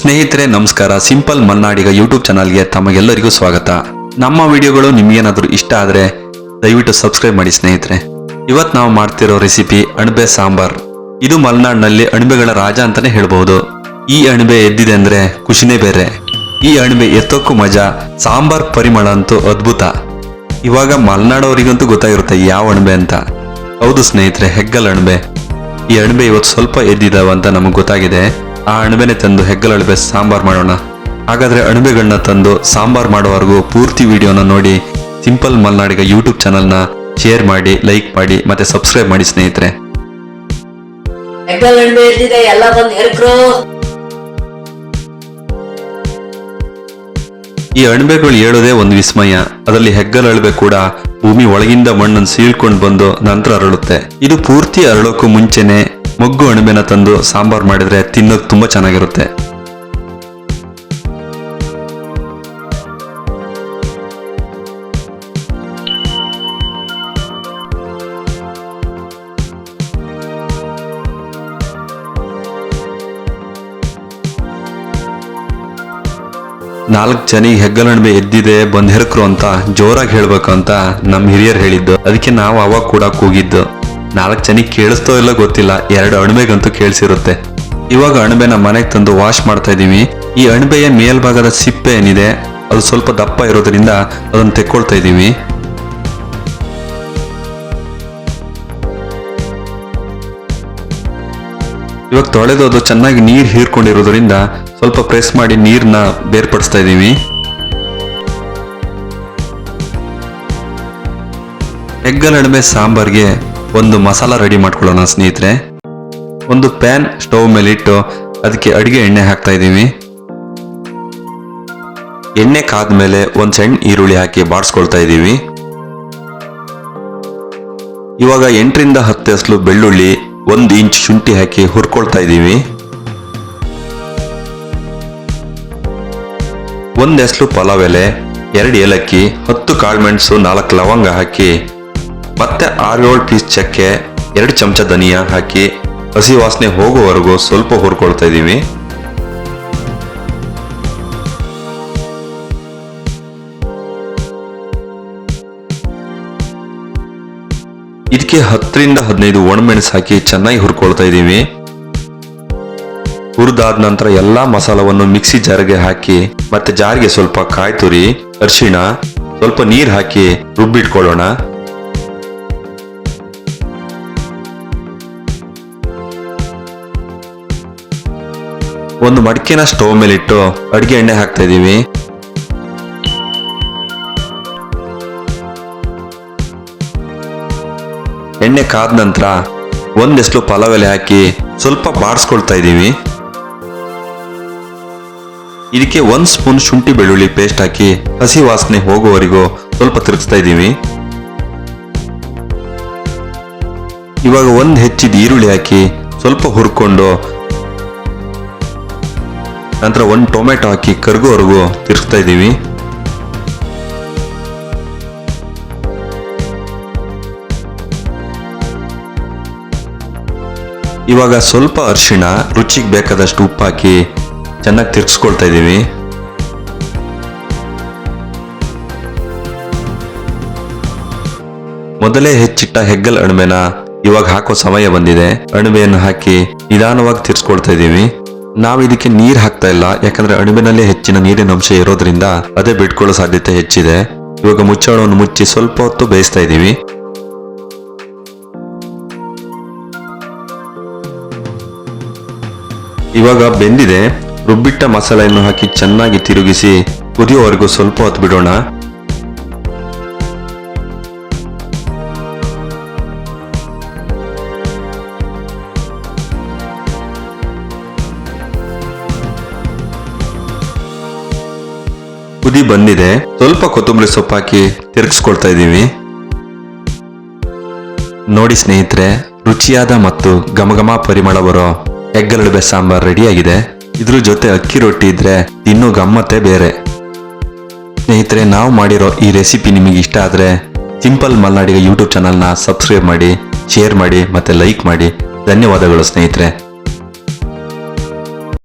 ಸ್ನೇಹಿತರೆ, ನಮಸ್ಕಾರ. Simple Malnadiga YouTube ಚಾನಲ್ಗೆ ತಮಗೆಲ್ಲರಿಗೂ ಸ್ವಾಗತ. ನಮ್ಮ ವಿಡಿಯೋಗಳು ನಿಮಗೇನಾದರೂ ಇಷ್ಟ ಆದರೆ ದಯವಿಟ್ಟು ಸಬ್ಸ್ಕ್ರೈಬ್ ಮಾಡಿ ಸ್ನೇಹಿತರೆ. ಇವತ್ತು ನಾವು ಮಾಡ್ತಿರೋ ರೆಸಿಪಿ ಅಣಬೆ ಸಾಂಬಾರ್. ಇದು ಮಲೆನಾಡಿನಲ್ಲಿ ಅಣಬೆಗಳ ರಾಜ ಅಂತಲೇ ಹೇಳ್ಬೋದು. ಈ ಅಣಬೆ ಎದ್ದಿದೆ ಅಂದ್ರೆ ಖುಷಿನೇ ಬೇರೆ. ಈ ಅಣಬೆ ಎತ್ತೋಕ್ಕೂ ಮಜಾ, ಸಾಂಬಾರ್ ಪರಿಮಳ ಅಂತೂ ಅದ್ಭುತ. ಇವಾಗ ಮಲೆನಾಡವರಿಗಂತೂ ಗೊತ್ತಾಗಿರುತ್ತೆ ಯಾವ ಅಣಬೆ ಅಂತ. ಹೌದು ಸ್ನೇಹಿತರೆ, ಹೆಗ್ಗಲ್ ಅಣಬೆ. ಈ ಅಣಬೆ ಇವತ್ತು ಸ್ವಲ್ಪ ಎದ್ದಿದಾವ ಅಂತ ನಮಗೆ ಗೊತ್ತಾಗಿದೆ. ಆ ಅಣಬೆನೆ ತಂದು ಹೆಗ್ಗಲಳಬೆ ಸಾಂಬಾರ್ ಮಾಡೋಣ. ಹಾಗಾದ್ರೆ ಅಣಬೆಗಳನ್ನ ತಂದು ಸಾಂಬಾರ್ ಮಾಡೋವರೆಗೂ ಪೂರ್ತಿ ವಿಡಿಯೋನ ನೋಡಿ ಸಿಂಪಲ್ ಮಲ್ನಾಡಿಗ ಯೂಟ್ಯೂಬ್ ಚಾನಲ್ನ ಶೇರ್ ಮಾಡಿ ಲೈಕ್ ಮಾಡಿ ಮತ್ತೆ ಸಬ್ಸ್ಕ್ರೈಬ್ ಮಾಡಿ ಸ್ನೇಹಿತರೆ. ಹೆಗ್ಗಲ್ ಅಣಬೆ ಎಲ್ಲ ಬಂದು ಹೆರ್ಕ್ರು ಈ ಅಣಬೆಗಳು ಹೇಳೋದೇ ಒಂದು ವಿಸ್ಮಯ. ಅದರಲ್ಲಿ ಹೆಗ್ಗಲಳಬೆ ಕೂಡ ಭೂಮಿ ಒಳಗಿಂದ ಮಣ್ಣನ್ನು ಸೀಳ್ಕೊಂಡು ಬಂದು ನಂತರ ಅರಳುತ್ತೆ. ಇದು ಪೂರ್ತಿ ಅರಳೋಕ್ಕೂ ಮುಂಚೆನೆ ಮೊಗ್ಗು ಅಣಬೆನ ತಂದು ಸಾಂಬಾರ್ ಮಾಡಿದ್ರೆ ತಿನ್ನೋಕೆ ತುಂಬಾ ಚೆನ್ನಾಗಿರುತ್ತೆ. ನಾಲ್ಕು ಜನಿಗೆ ಹೆಗ್ಗಲಣಬೆ ಎದ್ದಿದೆ, ಬಂದ್ ಹೆರ್ಕ್ರು ಅಂತ ಜೋರಾಗಿ ಹೇಳ್ಬೇಕು ಅಂತ ನಮ್ ಹಿರಿಯರು ಹೇಳಿದ್ದು. ಅದಕ್ಕೆ ನಾವು ಅವಾಗ ಕೂಡ ಕೂಗಿದ್ದು. ನಾಲ್ಕು ಜನಕ್ಕೆ ಕೇಳಿಸ್ತೋ ಇಲ್ಲ ಗೊತ್ತಿಲ್ಲ, ಎರಡು ಅಣಬೆಗಂತೂ ಕೇಳಿಸಿರುತ್ತೆ. ಇವಾಗ ಅಣಬೆನ ಮನೆಗೆ ತಂದು ವಾಶ್ ಮಾಡ್ತಾ ಇದ್ದೀವಿ. ಈ ಅಣಬೆಯ ಮೇಲ್ಭಾಗದ ಸಿಪ್ಪೆ ಏನಿದೆ, ಅದು ಸ್ವಲ್ಪ ದಪ್ಪ ಇರೋದ್ರಿಂದ ಅದನ್ನ ತೆಕ್ಕೊಳ್ತಾ ಇದ್ದೀವಿ. ಇವಾಗ ತೊಳೆದು ಅದು ಚೆನ್ನಾಗಿ ನೀರು ಹೀರ್ಕೊಂಡಿರೋದ್ರಿಂದ ಸ್ವಲ್ಪ ಪ್ರೆಸ್ ಮಾಡಿ ನೀರನ್ನ ಬೇರ್ಪಡಿಸ್ತಾ ಇದ್ದೀವಿ. ಹೆಗ್ಗಲ್ ಅಣಬೆ ಸಾಂಬಾರ್ಗೆ ಒಂದು ಮಸಾಲ ರೆಡಿ ಮಾಡ್ಕೊಳ್ಳೋಣ ಸ್ನೇಹಿತರೆ. ಒಂದು ಪ್ಯಾನ್ ಸ್ಟವ್ ಮೇಲೆ ಇಟ್ಟು ಅದಕ್ಕೆ ಅಡುಗೆ ಎಣ್ಣೆ ಹಾಕ್ತಾ ಇದ್ದೀವಿ. ಎಣ್ಣೆ ಕಾದ್ಮೇಲೆ ಒಂದು ಸಣ್ಣ ಈರುಳ್ಳಿ ಹಾಕಿ ಬಾಡಿಸ್ಕೊಳ್ತಾ ಇದ್ದೀವಿ. ಇವಾಗ ಎಂಟರಿಂದ ಹತ್ತು ಅಸಲು ಬೆಳ್ಳುಳ್ಳಿ ಒಂದು ಇಂಚ್ ಶುಂಠಿ ಹಾಕಿ ಹುರ್ಕೊಳ್ತಾ ಇದ್ದೀವಿ. ಒಂದು ಎಸ್ಲು ಪಲಾವ್ ಎಲೆ, ಎರಡು ಏಲಕ್ಕಿ, ಹತ್ತು ಕಾಳುಮೆಣಸು, ನಾಲ್ಕು ಲವಂಗ ಹಾಕಿ ಮತ್ತೆ ಆರು ಏಳು ಪೀಸ್ ಚಕ್ಕೆ ಎರಡು ಚಮಚ ಧನಿಯಾ ಹಾಕಿ ಹಸಿ ವಾಸನೆ ಹೋಗುವವರೆಗೂ ಸ್ವಲ್ಪ ಹುರ್ಕೊಳ್ತಾ ಇದ್ದೀವಿ. ಇದಕ್ಕೆ ಹತ್ತರಿಂದ ಹದಿನೈದು ಒಣಮೆಣಸು ಹಾಕಿ ಚೆನ್ನಾಗಿ ಹುರ್ಕೊಳ್ತಾ ಇದ್ದೀವಿ. ಹುರಿದಾದ ನಂತರ ಎಲ್ಲಾ ಮಸಾಲವನ್ನು ಮಿಕ್ಸಿ ಜಾರ್ಗೆ ಹಾಕಿ ಮತ್ತೆ ಜಾರ್ಗೆ ಸ್ವಲ್ಪ ಕಾಯಿ ತುರಿ ಅರಿಶಿಣ, ಸ್ವಲ್ಪ ನೀರ್ ಹಾಕಿ ರುಬ್ಬಿಟ್ಕೊಳ್ಳೋಣ. ಒಂದು ಮಡಿಕೆನ ಸ್ಟೋವ್ ಮೇಲಿಟ್ಟು ಅಡಿಗೆ ಎಣ್ಣೆ ಹಾಕ್ತಾ ಇದೀವಿ. ಎಣ್ಣೆ ಕಾದ ನಂತರ ಒಂದೆಷ್ಟು ಪಲಾವ್ ಎಲೆ ಹಾಕಿ ಸ್ವಲ್ಪ ಬಾಡಿಸ್ಕೊಳ್ತಾ ಇದ್ದೀವಿ ಇದಕ್ಕೆ ಒಂದು ಸ್ಪೂನ್ ಶುಂಠಿ ಬೆಳ್ಳುಳ್ಳಿ ಪೇಸ್ಟ್ ಹಾಕಿ ಹಸಿ ವಾಸನೆ ಹೋಗುವವರೆಗೂ ಸ್ವಲ್ಪ ತಿರುಗಿಸ್ತಾ ಇದ್ದೀವಿ ಇವಾಗ ಒಂದು ಹೆಚ್ಚಿದ ಈರುಳ್ಳಿ ಹಾಕಿ ಸ್ವಲ್ಪ ಹುರ್ಕೊಂಡು ನಂತರ ಒಂದು ಟೊಮೆಟೊ ಹಾಕಿ ಕರ್ಗೋವರೆಗೂ ತಿರ್ಸ್ತಾ ಇದ್ದೀವಿ. ಇವಾಗ ಸ್ವಲ್ಪ ಅರಿಶಿಣ, ರುಚಿಗೆ ಬೇಕಾದಷ್ಟು ಉಪ್ಪು ಹಾಕಿ ಚೆನ್ನಾಗಿ ತಿರ್ಗಿಸ್ಕೊಳ್ತಾ ಇದ್ದೀವಿ. ಮೊದಲೇ ಹೆಚ್ಚಿಟ್ಟ ಹೆಗ್ಗಲ್ ಅಣಬೆನ ಇವಾಗ ಹಾಕೋ ಸಮಯ ಬಂದಿದೆ. ಅಣಬೆಯನ್ನು ಹಾಕಿ ನಿಧಾನವಾಗಿ ತಿರ್ಸ್ಕೊಳ್ತಾ ಇದ್ದೀವಿ. ನಾವು ಇದಕ್ಕೆ ನೀರ್ ಹಾಕ್ತಾ ಇಲ್ಲ, ಯಾಕಂದ್ರೆ ಅಣಬೆನಲ್ಲೇ ಹೆಚ್ಚಿನ ನೀರಿನ ಅಂಶ ಇರೋದ್ರಿಂದ ಅದೇ ಬಿಟ್ಕೊಳ್ಳೋ ಸಾಧ್ಯತೆ ಹೆಚ್ಚಿದೆ. ಇವಾಗ ಮುಚ್ಚಳವನ್ನು ಮುಚ್ಚಿ ಸ್ವಲ್ಪ ಹೊತ್ತು ಬೇಯಿಸ್ತಾ ಇದ್ದೀವಿ. ಇವಾಗ ಬೆಂದಿದೆ. ರುಬ್ಬಿಟ್ಟ ಮಸಾಲೆಯನ್ನು ಹಾಕಿ ಚೆನ್ನಾಗಿ ತಿರುಗಿಸಿ, ಕುದಿಯೋವರೆಗೂ ಸ್ವಲ್ಪ ಹೊತ್ತು ಬಿಡೋಣ. ಕುದಿ ಬಂದಿದೆ. ಸ್ವಲ್ಪ ಕೊತ್ತಂಬರಿ ಸೊಪ್ಪು ಹಾಕಿ ತಿರುಗಿಸ್ಕೊಳ್ತಾ ಇದ್ದೀವಿ. ನೋಡಿ ಸ್ನೇಹಿತರೆ, ರುಚಿಯಾದ ಮತ್ತು ಘಮಘಮ ಪರಿಮಳ ಬರೋ ಹೆಗ್ಗಲಡುಬೆ ಸಾಂಬಾರ್ ರೆಡಿಯಾಗಿದೆ. ಇದ್ರ ಜೊತೆ ಅಕ್ಕಿ ರೊಟ್ಟಿ ಇದ್ರೆ ಇನ್ನೂ ಗಮ್ಮತ್ತೇ ಬೇರೆ. ಸ್ನೇಹಿತರೆ, ನಾವು ಮಾಡಿರೋ ಈ ರೆಸಿಪಿ ನಿಮಗೆ ಇಷ್ಟ ಆದರೆ ಸಿಂಪಲ್ ಮಲ್ನಾಡಿಗೆ ಯೂಟ್ಯೂಬ್ ಚಾನಲ್ನ ಸಬ್ಸ್ಕ್ರೈಬ್ ಮಾಡಿ, ಶೇರ್ ಮಾಡಿ ಮತ್ತೆ ಲೈಕ್ ಮಾಡಿ. ಧನ್ಯವಾದಗಳು ಸ್ನೇಹಿತರೆ.